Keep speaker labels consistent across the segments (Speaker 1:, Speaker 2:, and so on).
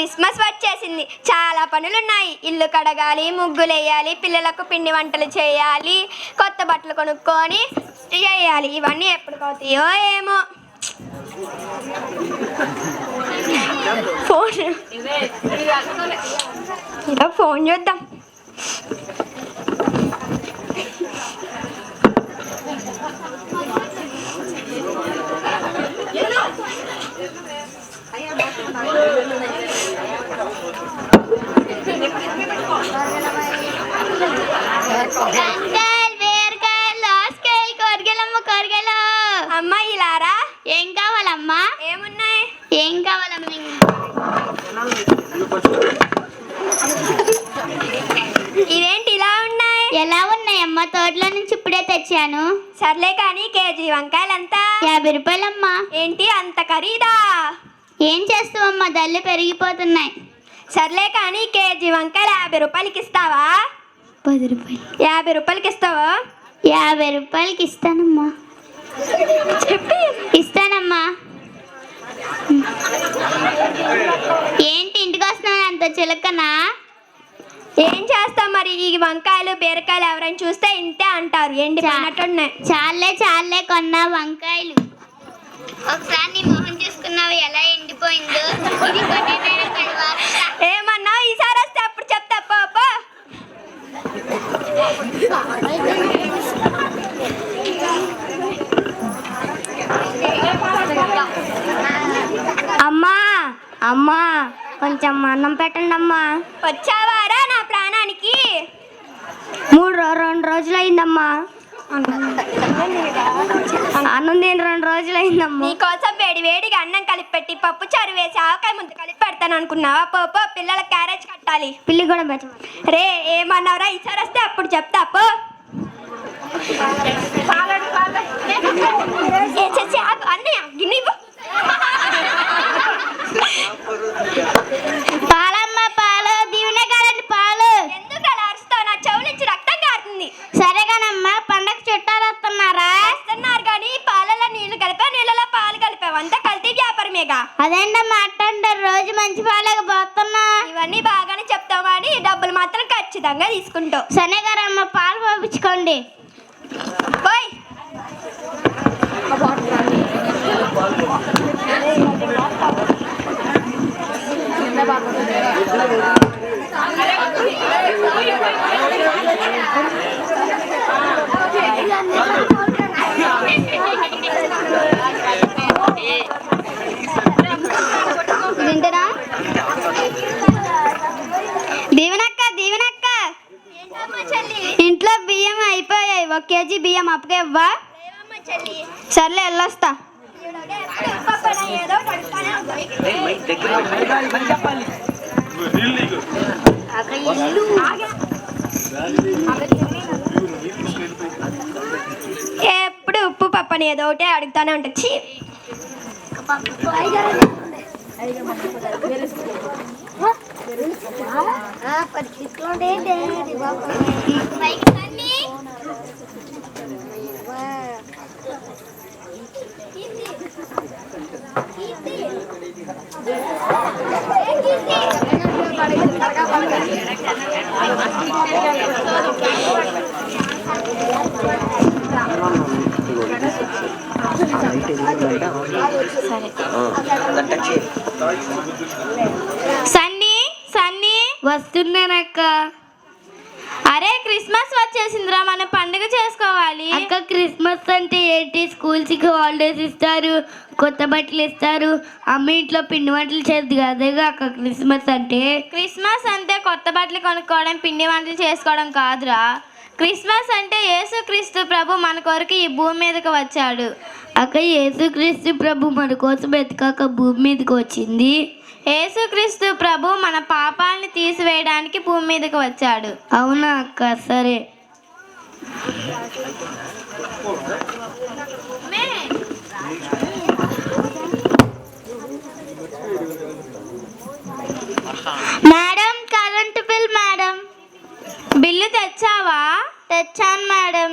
Speaker 1: Christmas వచ్చేసింది. చాలా పనులున్నాయి. ఇల్లు కడగాలి ముగ్గులు వేయాలి పిల్లలకు పిండి వంటలు చేయాలి కొత్త బట్టలు కొనుక్కొని చేయాలి ఇవన్నీ ఎప్పటికవుతాయో ఏమో. ఫోన్. ఫోన్ చూద్దాం. అమ్మ ఇలారా
Speaker 2: ఏం కావాలమ్మా?
Speaker 1: ఏమున్నాయి?
Speaker 2: ఏం కావాలమ్మా
Speaker 1: ఇవేంటి ఇలా ఉన్నాయి?
Speaker 2: ఎలా ఉన్నాయమ్మా? తోటలో నుంచి ఇప్పుడే తెచ్చాను.
Speaker 1: సర్లే కానీ కేజీ వంకాయలంతా.
Speaker 2: యాభై రూపాయలమ్మా.
Speaker 1: ఏంటి అంత ఖరీదా?
Speaker 2: ఏం చేస్తావమ్మా? ధరలు పెరిగిపోతున్నాయి.
Speaker 1: సర్లే కానీ కేజీ వంకాయలు యాభై రూపాయలకి ఇస్తావా?
Speaker 2: పది రూపాయలు.
Speaker 1: యాభై రూపాయలకి ఇస్తావా?
Speaker 2: యాభై రూపాయలకి ఇస్తానమ్మా.
Speaker 1: చెప్పి.
Speaker 2: ఇస్తానమ్మా. ఏంటి ఇంటికి వస్తున్నాను అంత చిలకనా?
Speaker 1: ఏం చేస్తాం మరి? ఈ వంకాయలు బీరకాయలు ఎవరైనా చూస్తే ఇంతే అంటారు. ఎండి పడినట్టున్నాయి
Speaker 2: చాలే చాలే కొన్న వంకాయలు. ఒకసారి నీ మొహం తీసుకున్నావు ఎలా ఎండిపోయిందో?
Speaker 1: ఏమన్నా ఈసారి వస్తే అప్పుడు చెప్తా పాపా
Speaker 2: అమ్మా అమ్మా కొంచెం అన్నం పెట్టండి అమ్మా.
Speaker 1: వచ్చావారా నా ప్రాణానికి?
Speaker 2: మూడు రెండు రోజులు అయిందమ్మా అన్నం తిని రెండు రోజులు అయిందమ్మా
Speaker 1: నీకోసం వేడి వేడిగా అన్నం కలిపి పెట్టి పప్పు చారు వేసి ఆవకాయ ముందు కలిపి పెడతాను అనుకున్నావా? పో పో పిల్లల క్యారేజ్ కట్టాలి.
Speaker 2: పిల్లి కూడా పెట్టమా
Speaker 1: రే ఏమన్నావురా? ఈసారి వస్తే అప్పుడు చెప్తా పో. ఏ, చే, చే, ఆగు, అన్నయ్య గిన్నె ఇవ్వు.
Speaker 2: పాలమ్మ పాలు దీవెనే కాదండి పాలు
Speaker 1: ఎందుకు అలా అరుస్తావు నా చెవు నుంచి రక్తం కారుతుంది
Speaker 2: సరేగానమ్మా పండగ చుట్టాలు వస్తున్నారా
Speaker 1: వేస్తున్నారు కానీ పాలలో నీళ్ళు కలిపా నీళ్ళలో పాలు కలిపావు అంతా కల్తీ వ్యాపారమేగా
Speaker 2: అదేంటమ్మా అట్టంటారు రోజు మంచి పాలకి పోతున్నా
Speaker 1: ఇవన్నీ బాగానే చెప్తావు కానీ డబ్బులు మాత్రం ఖచ్చితంగా తీసుకుంటావు.
Speaker 2: సరే గారమ్మ పాలు పంపించుకోండి.
Speaker 1: పోయ్.
Speaker 2: తింటారా సర్లే
Speaker 1: ఎప్పుడు ఉప్పు పప్పని ఏదో ఒకటి అడుగుతానే ఉంటుంది ఛీ!
Speaker 2: సన్నీ సన్నీ వస్తున్నానక్క.
Speaker 1: అరే క్రిస్మస్ వచ్చేసిందిరా మనం పండుగ చేసుకోవాలి.
Speaker 2: అక్క క్రిస్మస్ అంటే ఏంటి? స్కూల్స్కి హాలిడేస్ ఇస్తారు కొత్త బట్టలు ఇస్తారు. అమ్మ ఇంట్లో పిండి వంటలు చేద్ది అదేగా అక్క క్రిస్మస్ అంటే?
Speaker 1: క్రిస్మస్ అంటే కొత్త బట్టలు కొనుక్కోవడం పిండి వంటలు చేసుకోవడం కాదురా. క్రిస్మస్ అంటే యేసుక్రీస్తు ప్రభు మన కొరకు ఈ భూమి మీదకి వచ్చాడు.
Speaker 2: అక్క యేసుక్రీస్తు ప్రభు మన కోసం ఎతకాక భూమి మీదకి వచ్చింది.
Speaker 1: యేసుక్రీస్తు ప్రభు మన పాపాలని తీసివేయడానికి భూమి మీదకి వచ్చాడు.
Speaker 2: అవునా అక్క? సరే. Madam current bill madam.
Speaker 1: Bill తెచ్చావా?
Speaker 2: తెచ్చాను మేడం.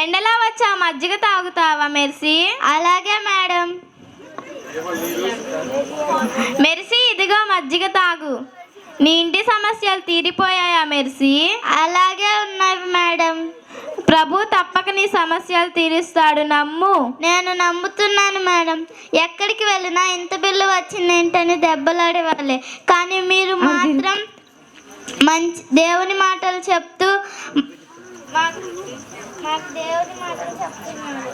Speaker 1: ఎండలో వచ్చా? మజ్జిగ తాగుతావా మెర్సీ?
Speaker 2: అలాగే మేడం.
Speaker 3: మెర్సీ ఇదిగో మజ్జిగ తాగు. నీ ఇంటి సమస్యలు తీరిపోయాయా మెర్సీ?
Speaker 2: అలాగే ఉన్నాయి మేడం.
Speaker 3: ప్రభు తప్పక నీ సమస్యలు తీరుస్తాడు నమ్ము.
Speaker 2: నేను నమ్ముతున్నాను మేడం. ఎక్కడికి వెళ్ళినా ఇంత బిల్లు వచ్చిందేంటని దెబ్బలాడే వాళ్ళే కానీ మీరు మాత్రం మంచి దేవుని మాటలు చెప్తూ మాకు మాకు దేవుని మాటలు చెప్తున్నారు.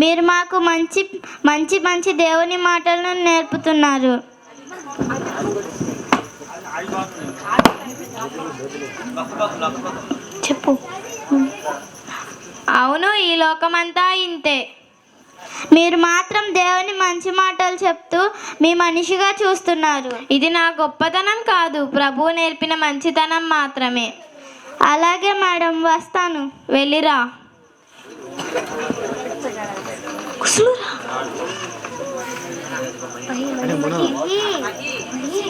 Speaker 2: మీరు మాకు మంచి మంచి మంచి దేవుని మాటలను నేర్పుతున్నారు. చెప్పు
Speaker 3: అవును ఈ లోకమంతా ఇంతే
Speaker 2: మీరు మాత్రం దేవుని మంచి మాటలు చెప్తూ మీ మనిషిగా చూస్తున్నారు
Speaker 3: ఇది నా గొప్పతనం కాదు ప్రభు నేర్పిన మంచితనం మాత్రమే
Speaker 2: అలాగే మేడం వస్తాను
Speaker 3: వెళ్ళిరా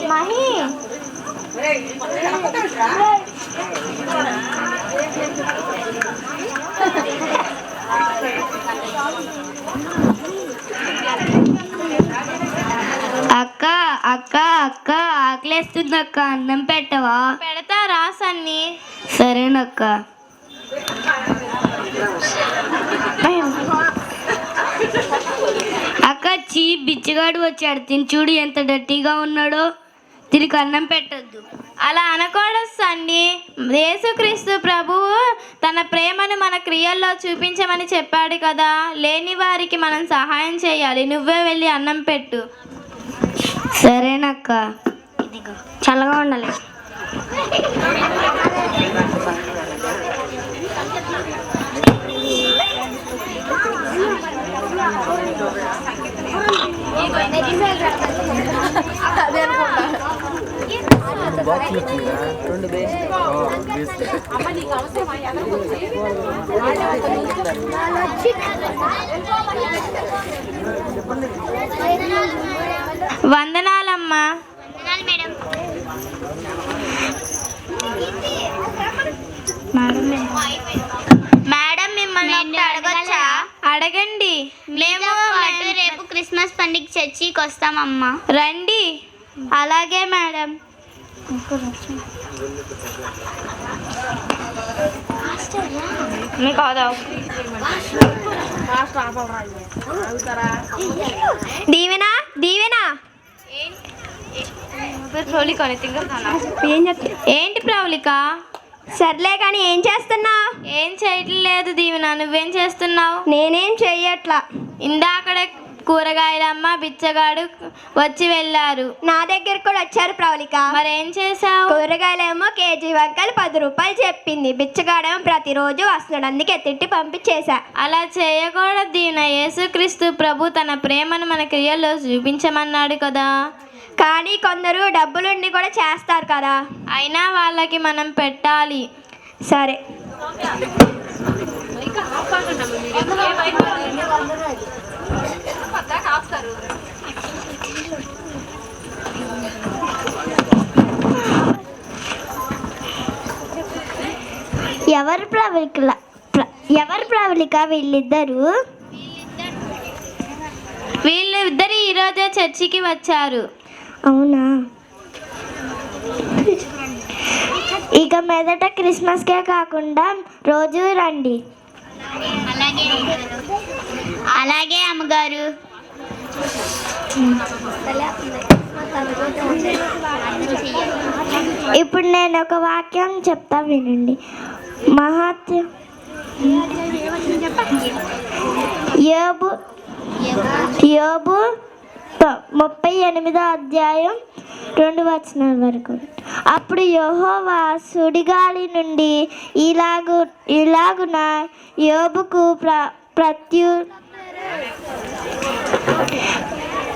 Speaker 2: మహి అక్క అక్క అక్క ఆకలేస్తుంది అక్క అన్నం పెట్టవా?
Speaker 3: పెడతా రా సన్ని?
Speaker 2: సరేనక్క. అక్క చీ బిచ్చగాడు వచ్చాడు. తిని చూడు ఎంత డర్టీగా ఉన్నాడో. దీనికి అన్నం పెట్టద్దు.
Speaker 3: అలా అనకూడదు తన ప్రేమను మన క్రియల్లో చూపించమని చెప్పాడు కదా. లేని వారికి మనం సహాయం చేయాలి. నువ్వే వెళ్ళి అన్నం పెట్టు.
Speaker 2: సరేనక్క. చల్లగా ఉండాలి.
Speaker 3: వందనాలమ్మా.
Speaker 2: మేడం మిమ్మల్ని అడగొచ్చా?
Speaker 3: అడగండి.
Speaker 2: మేము రేపు క్రిస్మస్ పండుగ చర్చికి వస్తామమ్మా.
Speaker 3: రండి.
Speaker 2: అలాగే మేడం.
Speaker 1: దీవెనా? దీవెనా?
Speaker 3: ఏంటి ప్రవళిక
Speaker 1: సర్లే కానీ ఏం చేస్తున్నావు?
Speaker 3: ఏం చేయట్లేదు దీవెన నువ్వేం చేస్తున్నావు?
Speaker 1: నేనేం చెయ్యట్లా.
Speaker 3: ఇందాకడే కూరగాయలమ్మ బిచ్చగాడు వచ్చి వెళ్ళారు.
Speaker 1: నా దగ్గర కూడా వచ్చారు ప్రవళిక.
Speaker 3: మరేం చేసావు
Speaker 1: కూరగాయలేమో కేజీ వంకాయలు పది రూపాయలు చెప్పింది. బిచ్చగాడేమో ప్రతిరోజు వస్తున్నాడు అందుకే తిట్టి పంపించేశా.
Speaker 3: అలా చేయకూడదు దీవెన యేసుక్రీస్తు ప్రభు తన ప్రేమను మన క్రియల్లో చూపించమన్నాడు కదా.
Speaker 1: కానీ కొందరు డబ్బులుండి కూడా చేస్తారు కదా.
Speaker 3: అయినా వాళ్ళకి మనం పెట్టాలి.
Speaker 1: సరే.
Speaker 2: ఎవరు ప్రవళిక ఎవరు ప్రవళిక వీళ్ళిద్దరు?
Speaker 3: వీళ్ళు ఇద్దరు ఈరోజే చర్చికి వచ్చారు.
Speaker 2: అవునా? ఇక మీదట క్రిస్మస్కే కాకుండా రోజు రండి. అలాగే. అమ్మగారు. ఇప్పుడు నేను ఒక వాక్యం చెప్తా వినండి. మహాత్య యోబు యోబు ముప్పై ఎనిమిదో అధ్యాయం రెండు వచనాల వరకు. అప్పుడు యహోవా సుడిగాలి నుండి ఇలాగు ఇలాగున యోబుకు ప్ర ప్రత్యు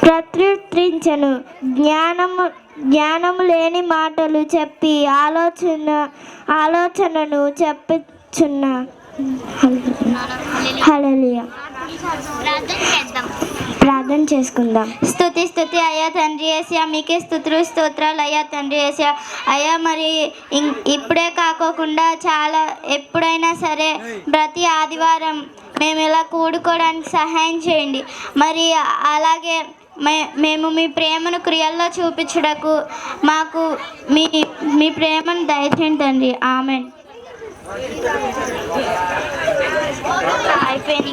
Speaker 2: ప్రత్యుత్తరించను జ్ఞానము జ్ఞానము లేని మాటలు చెప్పి ఆలోచన ఆలోచనను చెప్పుచున్న. హలలియ
Speaker 1: ప్రార్థన చేసుకుందాం.
Speaker 2: స్థుతి స్థుతి అయ్యా తండ్రి ఏసియా మీకే స్థుతులు స్తోత్రాలు అయ్యా తండ్రి ఏసియా అయ్యా మరి ఇం- ఇప్పుడే కాకోకుండా చాలా ఎప్పుడైనా సరే ప్రతి ఆదివారం మేము ఇలా కూడుకోవడానికి సహాయం చేయండి. మరి అలాగే మే మేము మీ ప్రేమను క్రియల్లో చూపించుటకు మాకు మీ మీ ప్రేమను దయచేయండి తండ్రి. ఆమె అయిపోయింది?